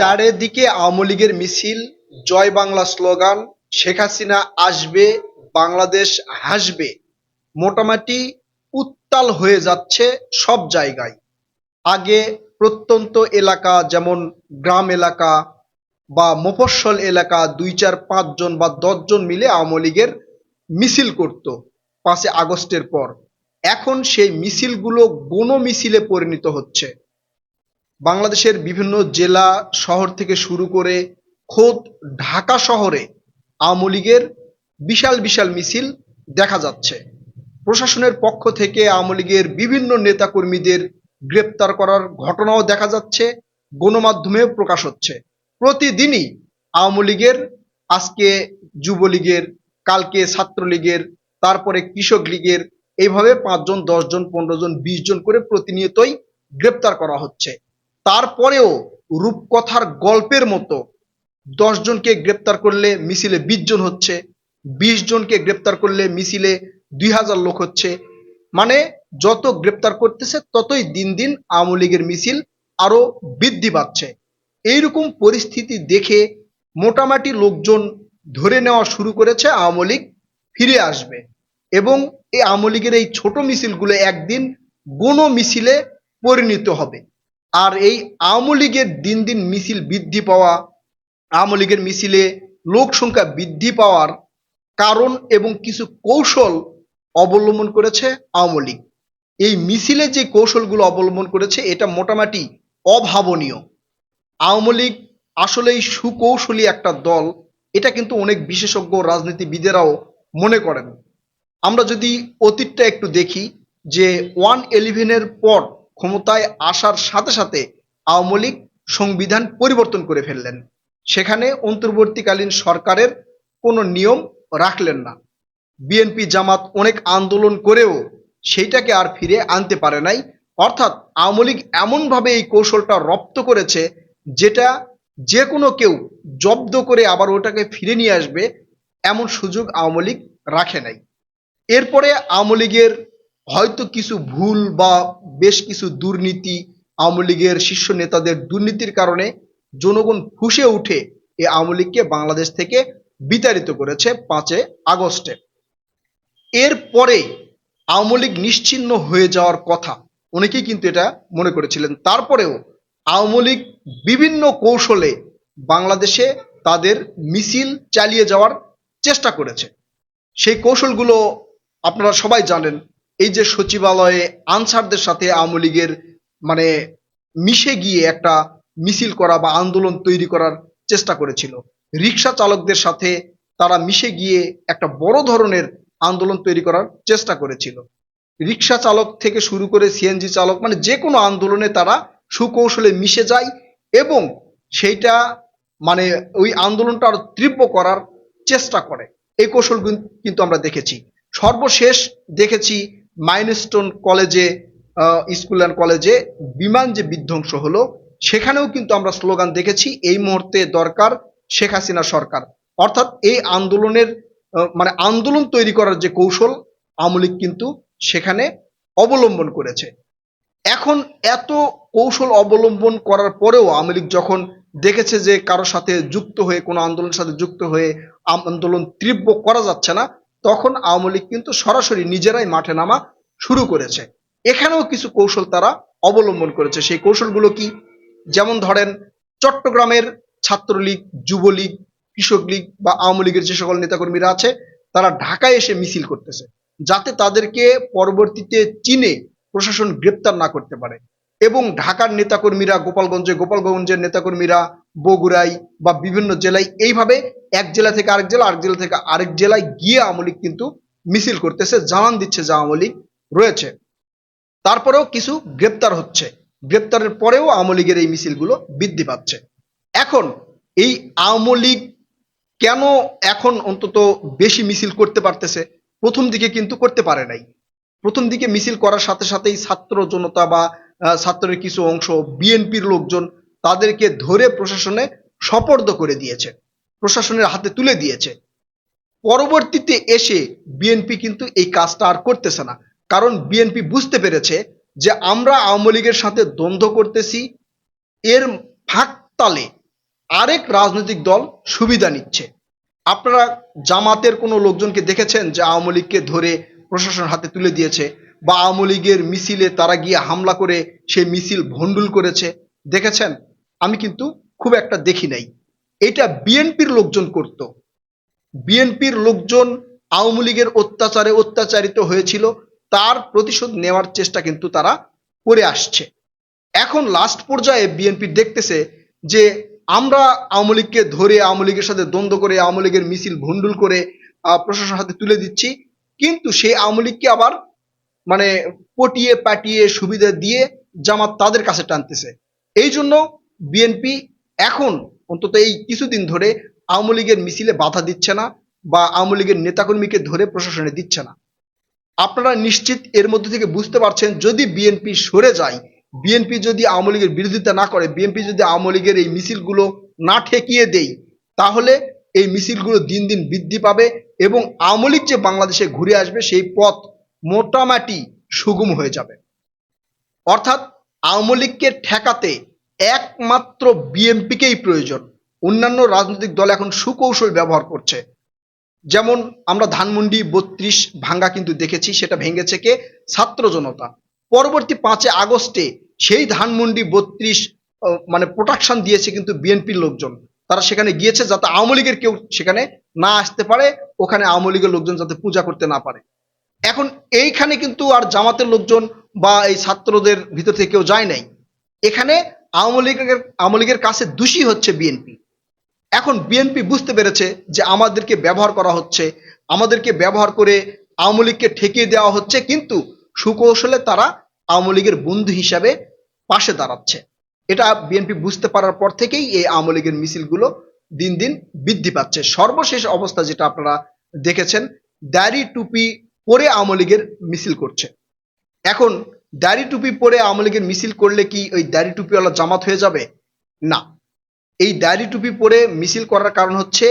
চারিদিকে আওয়ামী লীগের মিছিল, জয় বাংলা স্লোগান, শেখ হাসিনা আসবে, বাংলাদেশ হাসবে। মোটামুটি উত্তাল হয়ে যাচ্ছে সব জায়গায়। আগে প্রত্যন্ত এলাকা যেমন গ্রাম এলাকা বা মফস্বল এলাকা দুই, চার পাঁচজন বা দশজন মিলে আওয়ামী লীগের মিছিল করত পাঁচে আগস্টের পর। এখন সেই মিছিলগুলো গণ মিছিলে পরিণত হচ্ছে। বাংলাদেশের বিভিন্ন জেলা শহর থেকে শুরু করে খোদ ঢাকা শহরে আওয়ামী লীগের বিশাল বিশাল মিছিল দেখা যাচ্ছে। প্রশাসনের পক্ষ থেকে আওয়ামী লীগের বিভিন্ন নেতাকর্মীদের গ্রেপ্তার করার ঘটনাও দেখা যাচ্ছে, গণমাধ্যমেও প্রকাশ হচ্ছে। প্রতিদিনই আওয়ামী লীগের, আজকে যুবলীগের, কালকে ছাত্রলীগের, তারপরে কৃষক লীগের, এইভাবে পাঁচজন, দশজন, পনেরো জন, বিশ জন করে প্রতিনিয়তই গ্রেপ্তার করা হচ্ছে। তারপরেও রূপকথার গল্পের মতো জনকে গ্রেপ্তার করলে মিছিলে বিশ জন হচ্ছে, বিশ জনকে গ্রেপ্তার করলে মিছিলে দুই হাজার লোক হচ্ছে। মানে যত গ্রেপ্তার করতেছে ততই দিন দিন আওয়ামী লীগের মিছিল আরও বৃদ্ধি পাচ্ছে। এইরকম পরিস্থিতি দেখে মোটামুটি লোকজন ধরে নেওয়া শুরু করেছে আওয়ামী লীগ ফিরে আসবে। এবং এই আওয়ামী লীগের এই ছোট মিছিলগুলো একদিন গণ মিছিলে পরিণত হবে। আর এই আওয়ামী লীগের দিন দিন মিছিল বৃদ্ধি পাওয়া, আওয়ামী লীগের মিছিলে লোক সংখ্যা বৃদ্ধি পাওয়ার কারণ এবং কিছু কৌশল অবলম্বন করেছে আওয়ামী লীগ। এই মিছিলে যে কৌশলগুলো অবলম্বন করেছে, এটা মোটামুটি অভাবনীয়। আওয়ামী লীগ আসলেই সুকৌশলী একটা দল, এটা কিন্তু অনেক বিশেষজ্ঞ রাজনীতিবিদেরাও মনে করেন। আমরা যদি অতীতটা একটু দেখি, যে ওয়ান ইলেভেনের পর ক্ষমতায় আসার সাথে সাথে আওয়ামী লীগ সংবিধান পরিবর্তন করে ফেললেন। সেখানে অন্তর্বর্তীকালীন সরকারের কোনো নিয়ম রাখলেন না। বিএনপি জামাত অনেক আন্দোলন করেও সেইটাকে আর ফিরে আনতে পারে নাই। অর্থাৎ আওয়ামী লীগ এমনভাবে এই কৌশলটা রপ্ত করেছে যেটা যে কোনো কেউ জব্দ করে আবার ওটাকে ফিরে নিয়ে আসবে, এমন সুযোগ আওয়ামী লীগ রাখে নাই। এরপরে আওয়ামী লীগের হয়তো কিছু ভুল বা বেশ কিছু দুর্নীতি আওয়ামী লীগের শীর্ষ নেতাদের দুর্নীতির কারণে জনগণ ফুসে উঠে এই আওয়ামী লীগকে বাংলাদেশ থেকে বিতাড়িত করেছে পাঁচে আগস্টে। এরপরে আওয়ামী লীগ নিশ্চিহ্ন হয়ে যাওয়ার কথা অনেকেই কিন্তু এটা মনে করেছিলেন। তারপরেও আওয়ামী লীগ বিভিন্ন কৌশলে বাংলাদেশে তাদের মিছিল চালিয়ে যাওয়ার চেষ্টা করেছে। সেই কৌশলগুলো আপনারা সবাই জানেন এই যে সচিবালয়ে আনসারদের সাথে আওয়ামী লীগের মানে মিশে গিয়ে একটা মিছিল করা বা আন্দোলন তৈরি করার চেষ্টা করেছিল। রিক্সা চালকদের সাথে তারা মিশে গিয়ে একটা বড় ধরনের আন্দোলন তৈরি করার চেষ্টা করেছিল। রিক্সা চালক থেকে শুরু করে সিএনজি চালক মানে যে কোনো আন্দোলনে তারা সুকৌশলে মিশে যায় এবং সেইটা মানে ওই আন্দোলনটা আরও তীব্র করার চেষ্টা করে। এই কৌশল কিন্তু আমরা দেখেছি। সর্বশেষ দেখেছি মাইলস্টোন কলেজে স্কুল অ্যান্ড কলেজে বিমান যে বিধ্বংস হলো, সেখানেও কিন্তু আমরা স্লোগান দেখেছি, এই মুহূর্তে দরকার শেখ হাসিনা সরকার। অর্থাৎ এই আন্দোলনের মানে আন্দোলন তৈরি করার যে কৌশল, আওয়ামী লীগ কিন্তু সেখানে অবলম্বন করেছে। এখন এত কৌশল অবলম্বন করার পরেও আওয়ামী লীগ যখন দেখেছে যে কারোর সাথে যুক্ত হয়ে, কোনো আন্দোলনের সাথে যুক্ত হয়ে আন্দোলন তীব্র করা যাচ্ছে না তখন আওয়ামী লীগ কিন্তু সরাসরি নিজেরাই মাঠে নামা শুরু করেছে। এখানেও কিছু কৌশল তারা অবলম্বন করেছে। সেই কৌশলগুলো কি? যেমন ধরেন, চট্টগ্রামের ছাত্রলীগ, যুবলীগ, কৃষক লীগ বা আওয়ামী লীগের যে সকল নেতাকর্মীরা আছে, তারা ঢাকায় এসে মিছিল করতেছে, যাতে তাদেরকে পরবর্তীতে চিনে প্রশাসন গ্রেপ্তার না করতে পারে। এবং ঢাকার নেতাকর্মীরা, গোপালগঞ্জে গোপালগঞ্জের নেতাকর্মীরা বগুড়াই বা বিভিন্ন জেলায় এইভাবে এক জেলা থেকে আরেক জেলা আরেক জেলা থেকে আরেক জেলায় গিয়ে আওয়ামী লীগ কিন্তু মিছিল করতেছে, জানান দিচ্ছে যে আওয়ামী লীগ রয়েছে। তারপরেও কিছু গ্রেপ্তার হচ্ছে। গ্রেপ্তারের পরেও আওয়ামী লীগের এই মিছিলগুলো বৃদ্ধি পাচ্ছে। এখন এই আওয়ামী লীগ কেন এখন অন্তত বেশি মিছিল করতে পারতেছে, প্রথম দিকে কিন্তু করতে পারে নাই। প্রথম দিকে মিছিল করার সাথে সাথেই ছাত্র জনতা বা ছাত্রের কিছু অংশ, বিএনপির লোকজন তাদেরকে ধরে প্রশাসনে সপর্দ করে দিয়েছে, প্রশাসনের হাতে তুলে দিয়েছে। পরবর্তীতে এসে বিএনপি কিন্তু এই কাজটা আর করতেছে না। কারণ বিএনপি বুঝতে পেরেছে যে আমরা আওয়ামী লীগের সাথে দ্বন্দ্ব করতেছি, এর ফাঁক তালে আরেক রাজনৈতিক দল সুবিধা নিচ্ছে। আপনারা জামাতের কোনো লোকজনকে দেখেছেন যে আওয়ামী লীগকে ধরে প্রশাসন হাতে তুলে দিয়েছে? বা আওয়ামী লীগের মিছিলে তারা গিয়ে হামলা করে, সেই মিছিল ভণ্ডুল করেছে? দেখেছেন? আমি কিন্তু খুব একটা দেখি নাই। এটা বিএনপির লোকজন করত। বিএনপির লোকজন আওয়ামী লীগের অত্যাচারে অত্যাচারিত হয়েছিল, তার প্রতিশোধ নেওয়ার চেষ্টা কিন্তু তারা করে আসছে। এখন লাস্ট পর্যায়ে বিএনপি দেখতেছে যে আমরা আওয়ামী লীগকে ধরে, আওয়ামী লীগের সাথে দ্বন্দ্ব করে, আওয়ামী লীগের মিছিল ভণ্ডুল করে প্রশাসনের হাতে তুলে দিচ্ছি। কিন্তু সেই আওয়ামী লীগকে আবার মানে পটিয়ে, পাটিয়ে সুবিধা দিয়ে জামাত তাদের কাছে টানতেছে। এই জন্য বিএনপি এখন অন্তত এই কিছুদিন ধরে আওয়ামী লীগের মিছিলে বাধা দিচ্ছে না বা আওয়ামী লীগের নেতাকর্মীকে ধরে প্রশাসনে দিচ্ছে না। আপনারা নিশ্চিত এর মধ্যে থেকে বুঝতে পারছেন, যদি বিএনপি সরে যায়, বিএনপি যদি আওয়ামী লীগের বিরোধিতা না করে, বিএনপি যদি আওয়ামী লীগের এই মিছিলগুলো না ঠেকিয়ে দেয়, তাহলে এই মিছিলগুলো দিন দিন বৃদ্ধি পাবে এবং আওয়ামী লীগ যে বাংলাদেশে ঘুরে আসবে, সেই পথ মোটামাটি সুগম হয়ে যাবে। অর্থাৎ আওয়ামী লীগকে ঠেকাতে একমাত্র বিএনপিকেই প্রয়োজন। অন্যান্য রাজনৈতিক দল এখন সুকৌশল ব্যবহার করছে। যেমন আমরা ধানমন্ডি, বত্রিশ, ভাঙ্গা কিন্তু দেখেছি, সেটা ভেঙেছে কে? ছাত্র জনতা। পরবর্তী পাঁচে আগস্টে সেই ধানমন্ডি, বত্রিশ মানে প্রোটাকশন দিয়েছে কিন্তু বিএনপির লোকজন। তারা সেখানে গিয়েছে যাতে আওয়ামী লীগের কেউ সেখানে না আসতে পারে, ওখানে আওয়ামী লীগের লোকজন যাতে পূজা করতে না পারে। এখন এইখানে কিন্তু আর জামাতের লোকজন বা এই ছাত্রদের ভিতর থেকে কেউ যায় নাই। এখানে আওয়ামী লীগের আওয়ামী লীগের কাছে দোষী হচ্ছে বিএনপি এখন বিএনপি বুঝতে পেরেছে যে আমাদেরকে ব্যবহার করা হচ্ছে, আমাদেরকে ব্যবহার করে আওয়ামী লীগকে ঠেকিয়ে দেওয়া হচ্ছে, কিন্তু সুকৌশলে তারা আওয়ামী লীগের বন্ধু হিসাবে পাশে দাঁড়াচ্ছে। এটা বিএনপি বুঝতে পারার পর থেকেই এই আওয়ামী লীগের মিছিলগুলো দিন দিন বৃদ্ধি পাচ্ছে। সর্বশেষ অবস্থা যেটা আপনারা দেখেছেন, দাড়ি টুপি পরে আওয়ামী লীগের মিছিল করছে। এখন দাড়ি টুপি পরে আওয়ামী লীগের মিছিল করলে কি ওই দাড়ি টুপিওয়ালা জামাত হয়ে যাবে? না। এই দাড়ি টুপি পরে মিছিল করার কারণ হচ্ছে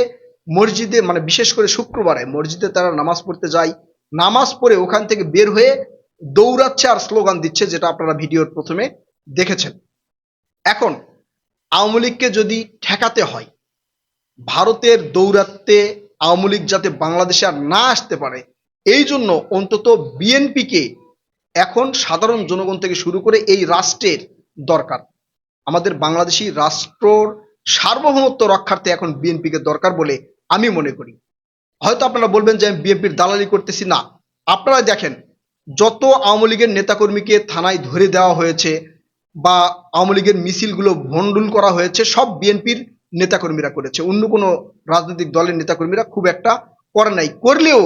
মসজিদে মানে বিশেষ করে শুক্রবারে মসজিদে তারা নামাজ পড়তে যায়। নামাজ পড়ে ওখান থেকে বের হয়ে দৌড়াচ্ছে আর স্লোগান দিচ্ছে যেটা আপনারা ভিডিওর প্রথমে দেখেছেন। এখন আওয়ামী লীগকে যদি ঠেকাতে হয়, ভারতের দৌরাত্মে আওয়ামী লীগ যাতে বাংলাদেশে আর না আসতে পারে, এই জন্য অন্তত বিএনপিকে এখন সাধারণ জনগণ থেকে শুরু করে এই রাষ্ট্রের দরকার। আমাদের বাংলাদেশি রাষ্ট্রর সার্বভৌমত্ব রক্ষার্থে এখন বিএনপিকে দরকার বলে আমি মনে করি। হয়তো আপনারা বলবেন যে আমি বিএনপির দালালি করতেছি, না। আপনারা দেখেন, যত আওয়ামী লীগের নেতাকর্মীকে থানায় ধরে দেওয়া হয়েছে বা আওয়ামী লীগের মিছিলগুলো ভণ্ডুল করা হয়েছে, সব বিএনপির নেতাকর্মীরা করেছে। অন্য কোনো রাজনৈতিক দলের নেতাকর্মীরা খুব একটা করে নাই। করলেও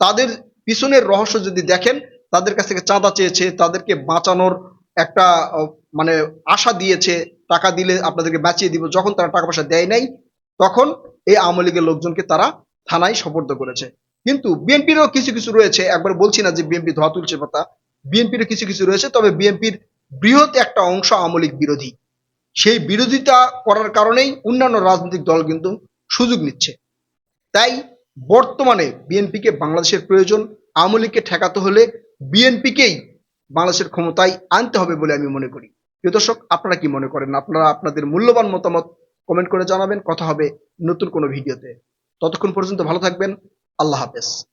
তাদের পিছনের রহস্য যদি দেখেন তাদের কাছ থেকে চাঁদা চেয়েছে, তাদেরকে বাঁচানোর একটা মানে আশা দিয়েছে, টাকা দিলে আপনাদেরকে বাঁচিয়ে দিব। যখন তারা টাকা পয়সা দেয় নাই, তখন এই আওয়ামী লীগের লোকজনকে তারা থানায় সোপর্দ করেছে। কিন্তু বিএনপিরও কিছু কিছু রয়েছে, একবার বলছি না যে বিএনপি ধোয়া তুলছে পাতা, বিএনপিরও কিছু কিছু রয়েছে, তবে বিএনপির বৃহৎ একটা অংশ আওয়ামী লীগ বিরোধী। সেই বিরোধিতা করার কারণেই অন্যান্য রাজনৈতিক দল কিন্তু সুযোগ নিচ্ছে। তাই বর্তমানে বিএনপিকে বাংলাদেশের প্রয়োজন, আওয়ামী লীগকে ঠেকাতে হলে বিএনপিকেই বাংলাদেশের ক্ষমতায় আনতে হবে বলে আমি মনে করি। প্রিয় দর্শক, আপনারা কি মনে করেন? আপনারা আপনাদের মূল্যবান মতামত কমেন্ট করে জানাবেন। কথা হবে নতুন কোনো ভিডিওতে। ততক্ষণ পর্যন্ত ভালো থাকবেন। আল্লাহ হাফেজ।